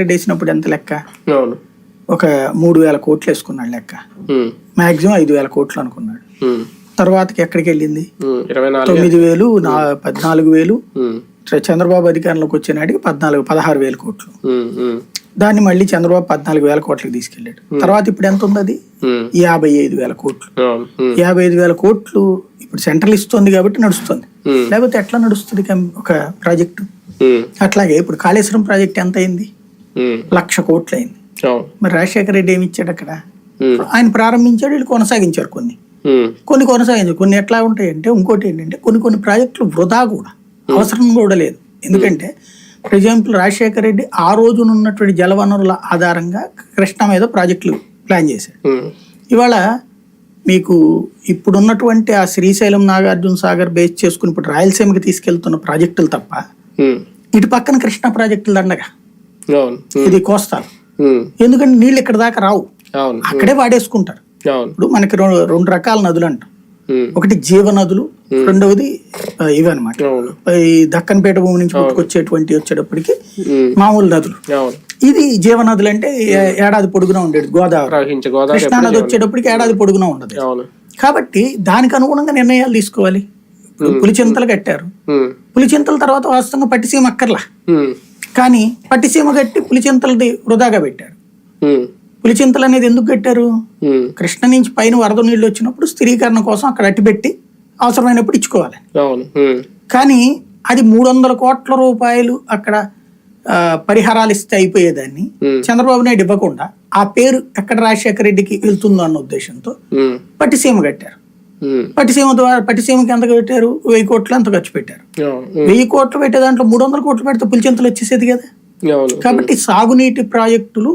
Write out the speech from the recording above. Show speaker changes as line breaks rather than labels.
రెడ్డి వేసినప్పుడు ఎంత లెక్క? ఒక మూడు వేల కోట్లు వేసుకున్నాడు లెక్క. మాక్సిమం ఐదు వేల కోట్లు అనుకున్నాడు.
ఉమ్,
తర్వాతకి ఎక్కడికి వెళ్ళింది? తొమ్మిది వేలు పద్నాలుగు వేలు. చంద్రబాబు అధికారంలోకి వచ్చినాడికి పద్నాలుగు పదహారు వేల కోట్లు. దాన్ని మళ్ళీ చంద్రబాబు పద్నాలుగు వేల కోట్లకి తీసుకెళ్ళాడు. తర్వాత ఇప్పుడు ఎంత ఉంది అది? యాభై ఐదు వేల కోట్లు. యాభై ఐదు వేల కోట్లు ఇప్పుడు సెంట్రల్ ఇస్తుంది కాబట్టి నడుస్తుంది. లేకపోతే ఎట్లా నడుస్తుంది ఒక ప్రాజెక్టు? అట్లాగే ఇప్పుడు కాళేశ్వరం ప్రాజెక్ట్ ఎంత అయింది? లక్ష కోట్లు అయింది
అవును.
మరి రాజశేఖర రెడ్డి ఏమి ఇచ్చాడు అక్కడ ఆయన ప్రారంభించాడు వీళ్ళు కొనసాగించారు కొన్ని. కొన్ని కొనసాగించారు. కొన్ని ఎట్లా ఉంటాయంటే ఇంకోటి ఏంటంటే కొన్ని కొన్ని ప్రాజెక్టులు వృధా కూడా. అవసరం కూడా లేదు. ఎందుకంటే ఫర్ ఎగ్జాంపుల్ రాజశేఖర రెడ్డి ఆ రోజున ఉన్నటువంటి జలవనరుల ఆధారంగా కృష్ణ మీద ప్రాజెక్టులు ప్లాన్ చేశాడు.
ఉమ్,
ఇవాళ మీకు ఇప్పుడున్నటువంటి ఆ శ్రీశైలం నాగార్జున సాగర్ బేస్ చేసుకుని ఇప్పుడు రాయలసీమకి తీసుకెళ్తున్న ప్రాజెక్టులు తప్ప ఇటు పక్కన కృష్ణా ప్రాజెక్టులు దండగా. ఇది కోస్తాలు.
ఉమ్,
ఎందుకంటే నీళ్ళు ఇక్కడ దాకా రావు. అక్కడే వాడేసుకుంటారు. ఇప్పుడు మనకి రెండు రకాల నదులు అంటాం. ఒకటి జీవ నదులు రెండవది ఇవి అనమాట ఈ దక్కన్పేట భూమి నుంచి పుట్టుకొచ్చేటువంటి వచ్చేటప్పటికి మామూలు నదులు. ఇది జీవ నదులు అంటే ఏడాది పొడుగునా ఉండేది గోదావరి. కృష్ణా నది వచ్చేటప్పటికి ఏడాది పొడుగునా ఉండదు. కాబట్టి దానికి అనుగుణంగా నిర్ణయాలు తీసుకోవాలి. పులిచింతలు కట్టారు. పులిచింతల తర్వాత వాస్తవంగా పట్టిసీమ అక్కర్లా. కానీ పట్టిసీమ కట్టి పులిచింతలది వృధాగా పెట్టారు పులిచింతలు అనేది ఎందుకు కట్టారు? కృష్ణ నుంచి పైన వరద నీళ్ళు వచ్చినప్పుడు స్థిరీకరణ కోసం అక్కడ అట్టిపెట్టి అవసరమైనప్పుడు ఇచ్చుకోవాలి. కానీ అది మూడు వందల కోట్ల రూపాయలు అక్కడ పరిహారాలు ఇస్తే అయిపోయేదాన్ని. చంద్రబాబు నాయుడు ఇవ్వకుండా ఆ పేరు ఎక్కడ రాజశేఖర రెడ్డికి వెళ్తుందో అన్న ఉద్దేశంతో పట్టిసీమ కట్టారు. పట్టిసీమ ద్వారా పట్టిసీమకి ఎంత పెట్టారు వెయ్యి కోట్లు ఎంత ఖర్చు పెట్టారు?
ఉమ్,
వెయ్యి కోట్లు పెట్టే దాంట్లో మూడు వందల కోట్లు పెడితే పులిచింతలు వచ్చేసేది కదా? కాబట్టి సాగునీటి ప్రాజెక్టులు